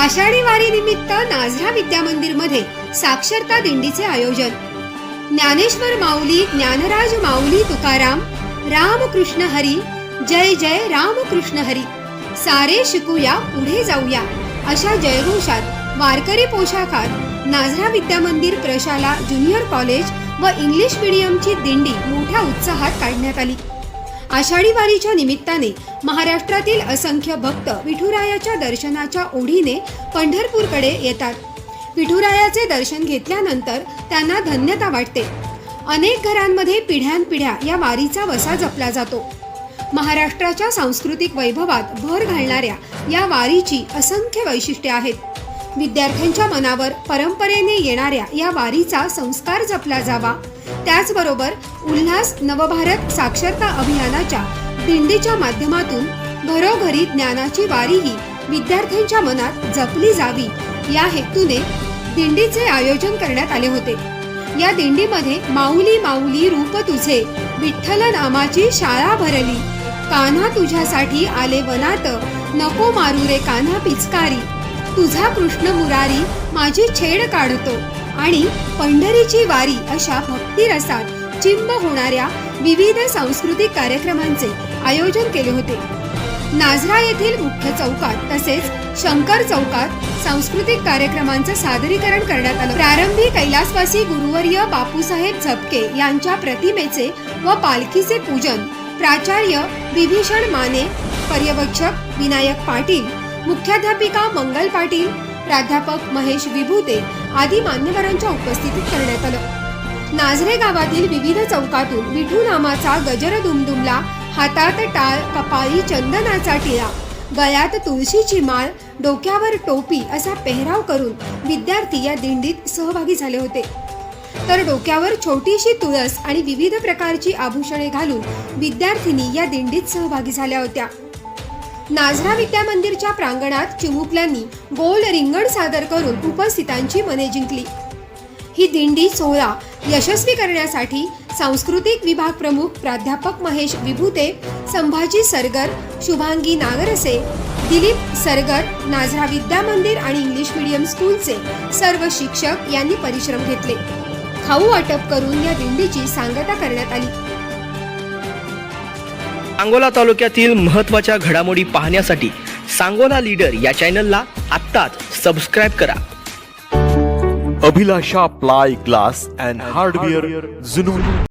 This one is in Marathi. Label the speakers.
Speaker 1: आषाढी वारी निमित्त नाझरा विद्या मंदिरमध्ये साक्षरता दिंडीचे आयोजन. ज्ञानेश्वर माऊली ज्ञानराज माऊली तुकाराम रामकृष्ण हरी जय जय रामकृष्ण हरी. सारे शिकूया पुढे जाऊया अशा जयघोषात वारकरी पोशाखात नाझरा विद्या मंदिर प्रशाला ज्युनियर कॉलेज व इंग्लिश मीडियमची दिंडी मोठ्या उत्साहात काढण्यात आली. आषाढी वारीच्या निमित्ताने महाराष्ट्रातील असंख्य भक्त विठुरायाच्या दर्शनाच्या ओढीने पंढरपूरकडे येतात. विठुरायाचे दर्शन घेतल्यानंतर त्यांना धन्यता वाटते. अनेक घरांमध्ये पिढ्यानपिढ्या या वारीचा वसा जपला जातो. महाराष्ट्राच्या सांस्कृतिक वैभवात भर घालणाऱ्या या वारीची असंख्य वैशिष्ट्ये आहेत. विद्यार्थ्यांच्या मनावर परंपरेने येणाऱ्या या वारीचा संस्कार जपला जावा. त्याचबरोबर उल्हास नवभारत साक्षरता अभियानाच्या दिंडीच्या माध्यमातून घरोघरी ज्ञानाची वारीही विद्यार्थ्यांच्या मनात जपली जावी या हेतूने दिंडीचे आयोजन करण्यात आले होते. या दिंडीमध्ये माऊली माऊली रूप तुझे विठ्ठल नामाची शाळा भरली. कान्हा तुझ्यासाठी आले वनात नको मारू रे कान्हा पिचकारी. तुझा कृष्ण मुरारी माझी छेड काढतो. आणि पंढरीची वारी अशा भक्ती रसात चिंब होणाऱ्या विविध सांस्कृतिक कार्यक्रमांचे आयोजन केले होते. नाझरा येथील मुख्य चौकात तसेच शंकर चौकात सांस्कृतिक कार्यक्रमांचं सादरीकरण करण्यात आलं. प्रारंभी कैलासवासी गुरुवर्य बापूसाहेब झपके यांच्या प्रतिमेचे व पालखीचे पूजन प्राचार्य विभीषण माने पर्यवेक्षक विनायक पाटील मुख्याध्यापिका मंगल पाटील प्राध्यापक महेश विभूते आदी मान्यवरांच्या उपस्थितीत करण्यात आलं. नाझरे गावातील विविध चौकातून विठू नामाचा गजर दुमदुमला हातात टाळ कपाळी चंदनाचा टिळा गळ्यात तुळशीची माळ डोक्यावर टोपी असा पेहराव करून विद्यार्थी या दिंडीत सहभागी झाले होते. तर डोक्यावर छोटीशी तुळस आणि विविध प्रकारची आभूषणे घालून विद्यार्थिनी या दिंडीत सहभागी झाल्या होत्या. नाझरा विद्या मंदिरच्या प्रांगणात चिमुकल्यांनी गोल रिंगण सादर करून उपस्थितांची मने जिंकली. ही दिंडी सोहळा यशस्वी करण्यासाठी सांस्कृतिक विभाग प्रमुख प्राध्यापक महेश विभूते संभाजी सरगर शुभांगी नागरसे दिलीप सरगर नाझरा विद्या मंदिर आणि इंग्लिश मीडियम स्कूलचे सर्व शिक्षक यांनी परिश्रम घेतले. खाऊ वाटप करून या दिंडीची सांगता करण्यात आली.
Speaker 2: सांगोला तालुक्यातील महत्त्वाच्या घडामोडी पाहण्यासाठी सांगोला लीडर या चॅनलला आत्ताच सबस्क्राईब करा.
Speaker 3: Abhilasha ply glass and hardware जुनून